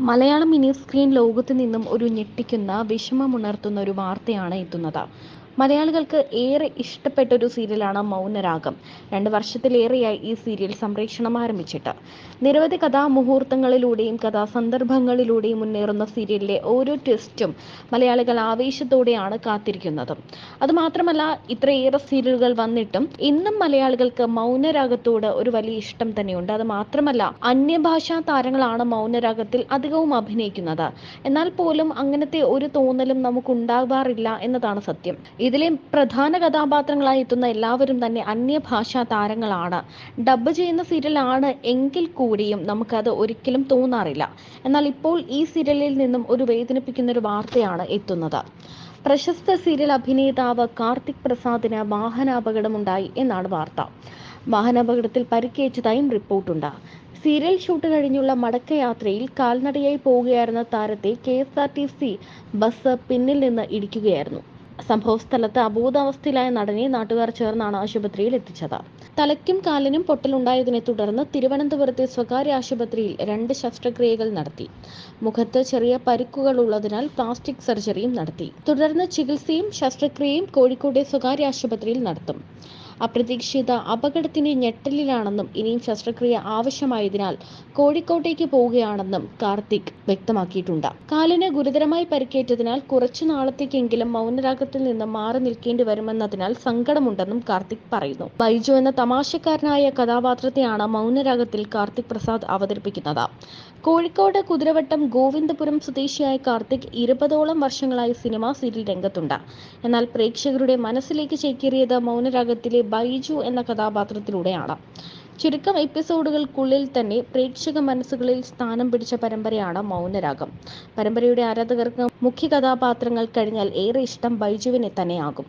Malayalam mini screen ലോകത്ത് നിന്നും ഒരു ഞെട്ടിക്കുന്ന വിഷമമുണർത്തുന്ന ഒരു വാർത്തയാണ് എത്തുന്നത്. മലയാളികൾക്ക് ഏറെ ഇഷ്ടപ്പെട്ട ഒരു സീരിയലാണ് മൗനരാഗം. രണ്ട് വർഷത്തിലേറെയായി ഈ സീരിയൽ സംപ്രേഷണം ആരംഭിച്ചിട്ട്. നിരവധി കഥാമുഹൂർത്തങ്ങളിലൂടെയും കഥാസന്ദർഭങ്ങളിലൂടെയും മുന്നേറുന്ന സീരിയലിലെ ഓരോ ട്വിസ്റ്റും മലയാളികൾ ആവേശത്തോടെയാണ് കാത്തിരിക്കുന്നത്. അതുമാത്രമല്ല ഇത്രയേറെ സീരിയലുകൾ വന്നിട്ടും ഇന്നും മലയാളികൾക്ക് മൗനരാഗത്തോട് ഒരു വലിയ ഇഷ്ടം തന്നെയുണ്ട്. അത് മാത്രമല്ല അന്യഭാഷാ താരങ്ങളാണ് മൗനരാഗത്തിൽ അധികവും അഭിനയിക്കുന്നത്. എന്നാൽ പോലും അങ്ങനത്തെ ഒരു തോന്നലും നമുക്ക് ഉണ്ടാകാറില്ല എന്നതാണ് സത്യം. ഇതിലെ പ്രധാന കഥാപാത്രങ്ങളായി എത്തുന്ന എല്ലാവരും തന്നെ അന്യഭാഷാ താരങ്ങളാണ്. ഡബ് ചെയ്യുന്ന സീരിയലാണ് എങ്കിൽ കൂടിയും നമുക്കത് ഒരിക്കലും തോന്നാറില്ല. എന്നാൽ ഇപ്പോൾ ഈ സീരിയലിൽ നിന്നും ഒരു വേദനിപ്പിക്കുന്ന ഒരു വാർത്തയാണ് എത്തുന്നത്. പ്രശസ്ത സീരിയൽ അഭിനേതാവ് കാർത്തിക് പ്രസാദിന് വാഹനാപകടമുണ്ടായി എന്നാണ് വാർത്ത. വാഹനാപകടത്തിൽ പരിക്കേറ്റതായും റിപ്പോർട്ടുണ്ട്. സീരിയൽ ഷൂട്ട് കഴിഞ്ഞുള്ള മടക്കയാത്രയിൽ കാൽനടയായി പോവുകയായിരുന്ന താരത്തെ K S R T C bus പിന്നിൽ നിന്ന് ഇടിക്കുകയായിരുന്നു. സംഭവസ്ഥലത്ത് അബോധാവസ്ഥയിലായ നടനെ നാട്ടുകാർ ചേർന്നാണ് ആശുപത്രിയിൽ എത്തിച്ചത്. തലയ്ക്കും കാലിനും പൊട്ടലുണ്ടായതിനെ തുടർന്ന് തിരുവനന്തപുരത്തെ സ്വകാര്യ ആശുപത്രിയിൽ രണ്ട് ശസ്ത്രക്രിയകൾ നടത്തി. മുഖത്ത് ചെറിയ പരിക്കുകൾ ഉള്ളതിനാൽ പ്ലാസ്റ്റിക് സർജറിയും നടത്തി. തുടർന്ന് ചികിത്സയും ശസ്ത്രക്രിയയും കോഴിക്കോട്ടെ സ്വകാര്യ ആശുപത്രിയിൽ നടത്തും. അപ്രതീക്ഷിത അപകടത്തിന്റെ ഞെട്ടലിലാണെന്നും ഇനിയും ശസ്ത്രക്രിയ ആവശ്യമായതിനാൽ കോഴിക്കോട്ടേക്ക് പോവുകയാണെന്നും കാർത്തിക് വ്യക്തമാക്കിയിട്ടുണ്ട്. കാലിന് ഗുരുതരമായി പരിക്കേറ്റതിനാൽ കുറച്ചു നാളത്തേക്കെങ്കിലും മൗനരാഗത്തിൽ നിന്ന് മാറി നിൽക്കേണ്ടി വരുമെന്നതിനാൽ സങ്കടമുണ്ടെന്നും കാർത്തിക് പറയുന്നു. ബൈജു എന്ന തമാശക്കാരനായ കഥാപാത്രത്തെയാണ് മൗനരാഗത്തിൽ കാർത്തിക് പ്രസാദ് അവതരിപ്പിക്കുന്നത്. കോഴിക്കോട് കുതിരവട്ടം ഗോവിന്ദപുരം സ്വദേശിയായ കാർത്തിക് ഇരുപതോളം വർഷങ്ങളായി സിനിമാ സീരിയൽ രംഗത്തുണ്ട്. എന്നാൽ പ്രേക്ഷകരുടെ മനസ്സിലേക്ക് ചേക്കേറിയത് മൗനരാഗത്തിലെ ബൈജു എന്ന കഥാപാത്രത്തിലൂടെയാണ്. ചുരുക്കം എപ്പിസോഡുകൾക്കുള്ളിൽ തന്നെ പ്രേക്ഷക മനസ്സുകളിൽ സ്ഥാനം പിടിച്ച പരമ്പരയാണ് മൗനരാഗം. പരമ്പരയുടെ ആരാധകർക്ക് മുഖ്യ കഥാപാത്രങ്ങൾ കഴിഞ്ഞാൽ ഏറെ ഇഷ്ടം ബൈജുവിനെ തന്നെയാകും.